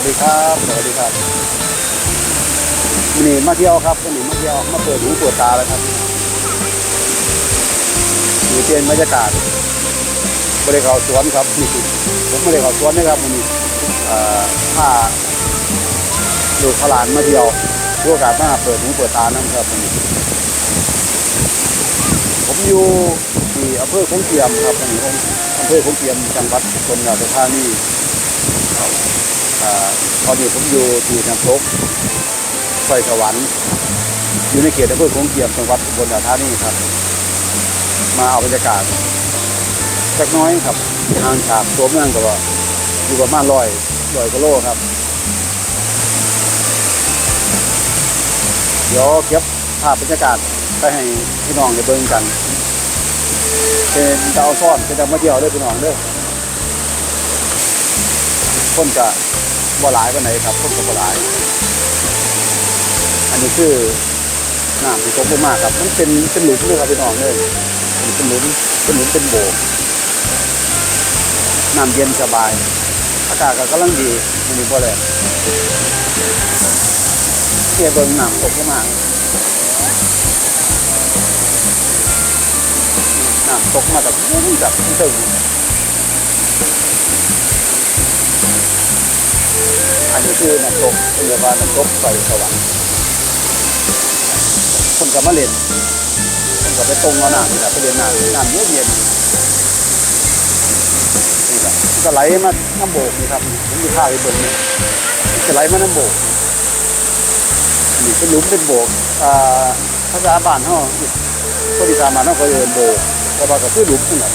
วัสดีครับ สวัสดีครับวันนี่มาเที่ยวครับวันนี้มาเที่ยวมาเปิดหูเปิดตาแล้วครับนี่เป็นบรรยากาศบริเขาสวนครับนี่ผมไม่ได้เขาสวนนะครับวันนี้าลูกพหลานมาเที่ยวดูโอกาสมาเปิดหูเปิดตานั่นครับวันนี้ผมอยู่ที่อำเภอคงเทียมครับวันนี้อำเภอคงเทียมจังหวัดชนราชธานีอ่า ตอนนี้ผมอยู่ที่น้ำตกไฟสวรรค์อยู่ในเขตอำเภอโขงเจียมจังหวัดอุบลราชธานีครับ มาเอาบรรยากาศสักน้อยครับห่างจากตัวเมืองก็ว่าอยู่ประมาณร้อยร้อยกิโลครับ เดี๋ยวเก็บภาพบรรยากาศไปให้พี่น้องได้เบิ่งกันเป็นดาวซ่อนเป็นดาวมาเที่ยวเด้อพี่น้องเด้อคนจะ บ่หลายปานไหนครับคนก็บ่หลาย อันนี้คือน้ำที่ตกลงมาครับ มันเป็นเป็นหลุมเลยครับพี่น้องเลยเป็นหลุมเป็นหลุมเป็นโบกน้ำเย็นสบาย อากาศก็กำลังดีมันมีบ่แรงเที่ยเบิ่งน้ำตกลงมาน้ำตกมาแบบแบบตึง นนี้คือน้ำตกเรียกว่าน้ำตกไฟสวรรค์คนกับมาเล่นคนกับไปตรงเอาหนังนี่แหละไปเล่นหน้ำน้ำเย็นเย็นนี่แหละมันก็ไหลมาน้ำโบกนี่ครับผมมีข้าวไปเบิ่งนี่จะไหลมาน้ำโบกนี่เป็นหลุมเป็นโบกอ่าภาษาบ้านเขาคนอีสานบ้าเขาก็เรียนโบกแต่ว่าก็คือหลุมนี่แหละ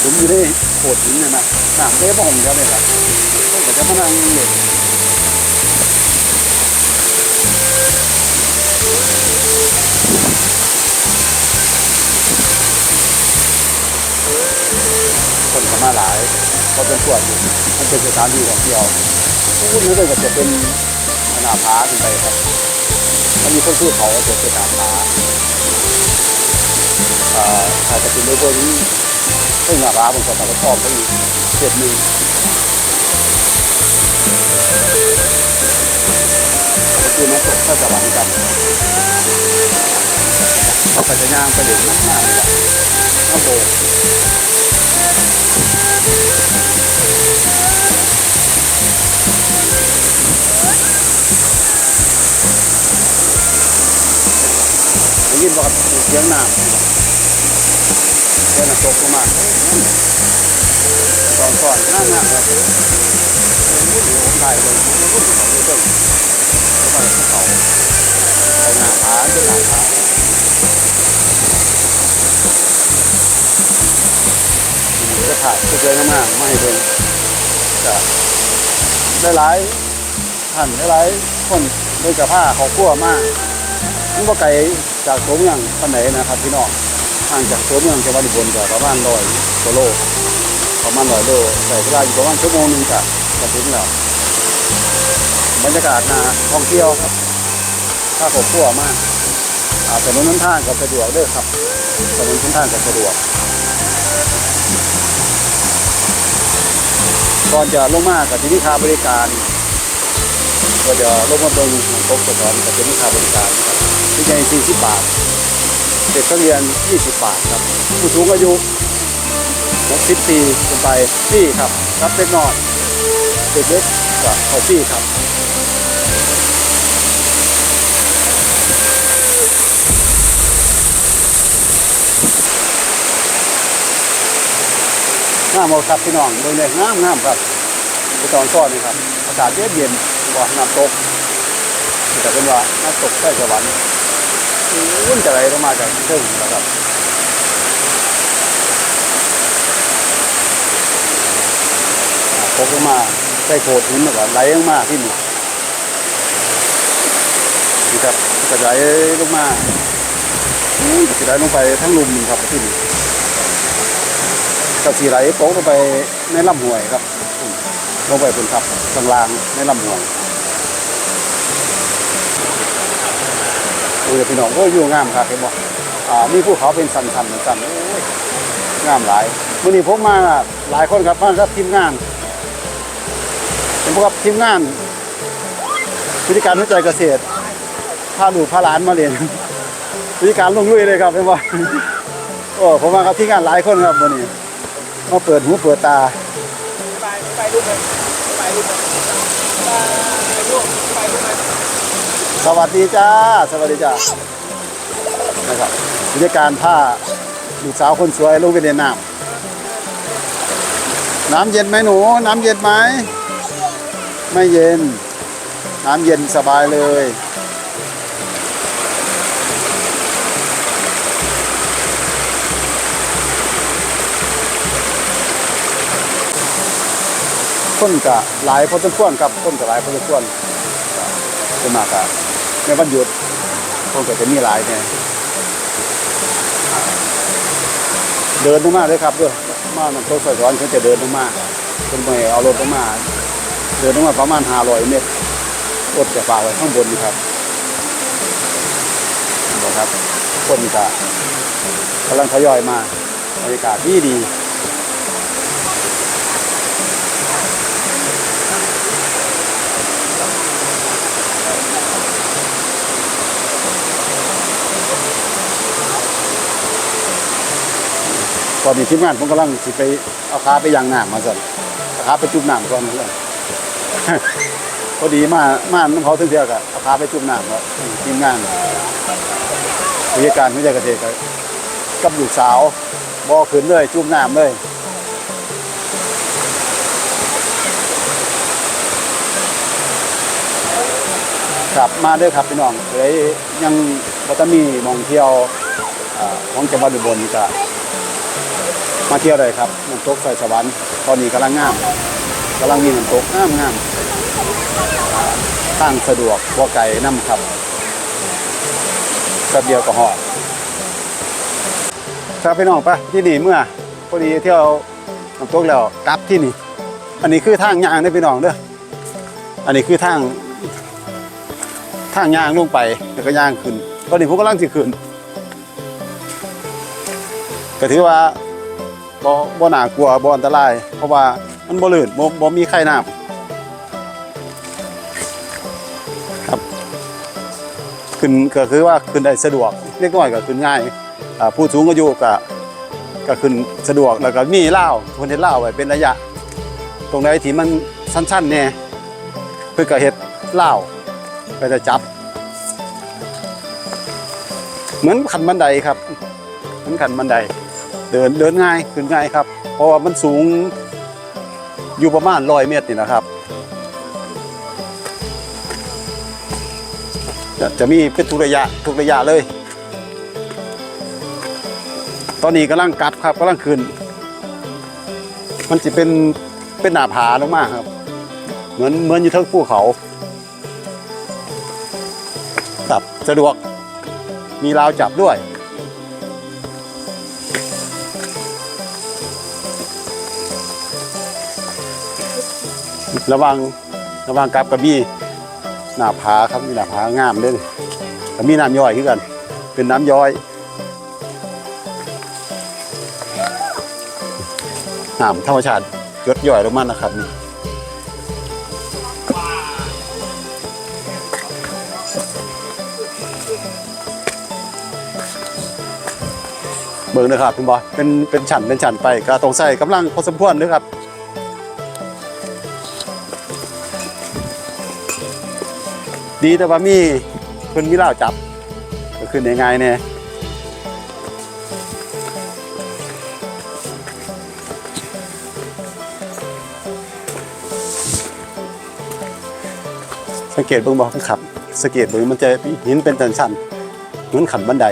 หลุมอยู่ในโขดหินเนี่ยนะน้ำเต้บ่หงเดียวเลยครับ จะมานั่งเล่นคนก็มาหลายก็เป็นส่วนหนึ่งมันเป็นสถานที่ท่องเที่ยวพูดนี้เลยก็จะเป็นหนาผาขึ้นไปครับมันมีต้นพืชเขาก็จะเป็นหนาผาอาถ้าจะเป็นในตัวนี้ต้นหนาผาผมก็ตัดอ้อมไปอีกเศษหนึ่ง คือน้ำตกพระสวรรค์กันเขาก็จะย่างไปเล่นน้ำหน้านี่แหละน้ำโบกได้ยินว่าเสียงน้ำเสียงน้ำตกลงมาตอนก่อนน่าหนักครับ ผมถ่ายเลยผมก็รู้สึกเขาอยู่ต้นไปภูเขาไปหนาผาเป็นหนาผาจะถ่ายสวยๆมากๆมาให้เบิ่งจะได้หลายๆท่านหลายคนเดินกับผ้าเขาขั้วมากมันก็ไกลจากตัวเมืองปานไหนนะครับพี่น้องห่างจากตัวเมืองจังหวัดอุบลก็ประมาณร้อยกิโลประมาณร้อยโลใช้เวลาอยู่ประมาณชั่วโมงหนึงก็ จะถึงแล้วบรรยากาศนาท่องเที่ยวครับถ้าผมขั่วมากอ่าถนนน้ำท่างก็สะดวกเด้วยครับถนนน้ำท่างก็สะดวกก่อนจะลงมากับที่นี่ค่าบริการ ก็จะลงมาเบิ่งตกสะท้อนกับที่นี่ค่าบริการครับที่ใหญ่40บาทเด็กนักเรียน20บาทครับผู้สูงอายุ60ปีขึ้นไปฟรีครับรับเล็กน้อย เด็กเล็กก็เขาฟรีครับงามเอาครับพี่น้องเบิ่งเลยงามงามครับไปตอนซ้อนนี่ครับอากาศเย็นเย็นว่าน้ำตกแต่เป็นว่าน้ำตกใต้สวรรค์วุ่นจะไหลลงมาจากเชิงนะครับอ่าตกลงมา ใต้โขดหินแล้วก็ไหลลงมาที่นี่นี่ครับก็ไหลลงมาอู้ยจะไหลลงไปทั้งลุมนี่ครับที่นี่กับสีไหลโป๊กลงไปในลำห้วยครับ ลงไปบนครับข้างลางในลำห้วยโอ้ยพี่น้องโอ้ยอยู่งามครับเห็นบ่อ่ามีภูเขาเป็นสันๆสันสันโอ้ยงามหลายมื่อนี้ผมมาหลายคนครับมาครับทีมงาน เป็นพวกบทีมงานวิธีการวิจัยเกษตรพาลูกพาหลานมาเรียนวิธีการลงลุยเลยครับเป็นว่าโอ้ผมมากับที่งานหลายคนครับวันนี้มาเปิดหูเปิดตาไปไปรูปไปรูไปรูไปรูสวัสดีจ้าสวัสดีจ้านะครับวิธีการพาลูกสาวคนสวยลงไปเรียนน้ำน้ำเย็นไหมหนู น้ำเย็นไหม ไม่เย็น น้ำเย็นสบายเลยคนกะหลายพอสมควรครับคนกะหลายพอสมควรก็มากอะในวันหยุดคนก็จะมีหลายเนี่ยเดินลงมาเลยครับด้วยมาน้ำตกสายสอนเขาจะเดินลงมาเป็นไปเอารถลงมา เดินลงมาประมาณห้าร้อยเมตรรถจะฝาไว้ข้างบนนี่ครับนะครับคนกะกำลังทยอยมาบรรยากาศดีดีตอนนี้ทีมงานผมกำลังสิไปเอาขาไปยางหน้ำมาสั่นเอาขาไปจุ่มน้ำก่อนนะสั่น พอดีมามาน้ำเขาถึงเดียวกับเอาไปจุ่มน้ำครับทีมงานวิทยาการวิทยาเกษตรกับกับลูกสาวบ่อขึ้นเลยจุ่มน้ำเลยครับมาด้วยครับพี่น้องเลยยังวัตมีมองเที่ยวของจังหวัดอุบลก็มาเที่ยวเลยครับน้ำตกไฟสวรรค์ตอนนี้กำลังงามกำลังมีน้ำตกงามงาม ทางสะดวกบ่ไก่น้ำครับแป๊บเดียวก็หอดครับพี่น้องปะที่นี่เมื่อพอดีเที่ยวน้ำตกแล้วกลับที่นี่ อันนี้คือทางยางเด้พี่น้องเด้ออันนี้คือทาง ทางยางลงไปแล้วก็ยางขึ้น ตอนนี้ผมกำลังสิขึ้นก็ถือว่าบ่บ่น่ากลัวบ่อันตราย เพราะว่ามันบ่ลื่นบ่บ่มีไข้น้ำ ขึ้นก็คือว่าขึ้นได้สะดวกเล็กน้อยก็ขึ้นง่ายผู้สูงอายุก็ก็ขึ้นสะดวกแล้วก็มีเล่าคนเฮ็ดล่าไว้เป็นระยะ ตรงไหนที่มันสั้นๆแน่เพิ่นก็เฮ็ดเล่าไปจะจับ เหมือนขันบันไดครับเหมือนขันบันได เดินเดินง่ายขึ้นง่ายครับ เพราะว่ามันสูงอยู่ประมาณร้อยเมตรนี่นะครับ จะจะมีเป็นทุกระยะทุกระยะเลย ตอนนี้กำลังกลับครับกำลังขึ้น มันจะเป็นเป็นหน้าผาลงมาครับ เหมือนเหมือนอยู่เทั้งภูเขาครับสะดวกมีราวจับด้วยระวังระวังกับกระบี่ หน้าผาครับมีหน้าผางามเด้อกับมีน้ำย่อยขึ้นกัน เป็นน้ำย้อยน้ำธรรมชาติยดย่อยลงมานะครับนี่เบิ่งนะครับคุณบอยเป็นเป็นฉันเป็นฉันไปก็ต้องใส่กำลังพอสมควรนะครับ ดีแต่ว่ามีเพิ่นมีเหล้าจับ ก็ขึ้นยังไงเนี่ยสังเกตเบิ่งบ่ข้างขับสังเกตเบิ่งมันจะหินเป็นชั้นๆเหมือนขันบันได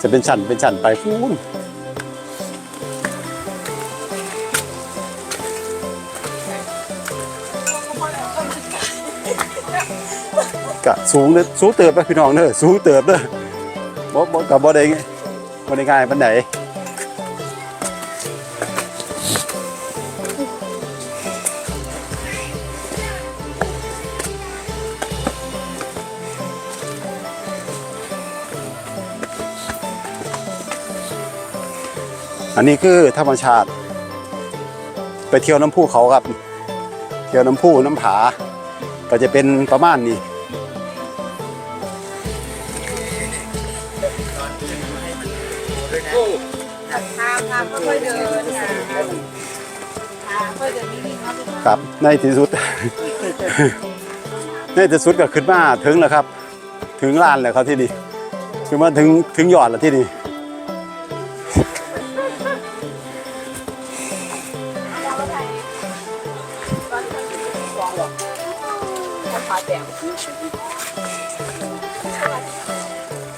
จะเป็นชั้นเป็นชั้นไปฟูน กะสูงเด้อสูงเติบไปพี่น้องเด้อสูงเติบเด้อบ่บ่กับบ่ได้ไงบ่ได้ง่ายปานใดอันนี้คือธรรมชาติ ไปเที่ยวน้ำพุเขาครับ เที่ยวน้ำพุน้ำผา ก็จะเป็นประมาณนี้ทางทางค่อยๆเดินทางค่อยเดินนิ่งๆครับ ในที่สุด ในที่สุดก็ขึ้นมาถึงแล้วครับ ถึงลานแล้วครับที่นี่คือมาถึงถึงยอดแล้วที่นี่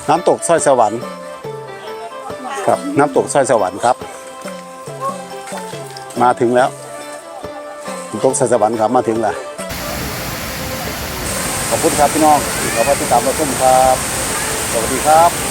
น้ำตกสร้อยสวรรค์ครับน้ำตกสร้อยสวรรค์ครับ มาถึงแล้วน้ำตกสร้อยสวรรค์ครับมาถึงแล้วขอบคุณครับพี่น้องขอบคุณที่ตามมาชมครับ สวัสดีครับ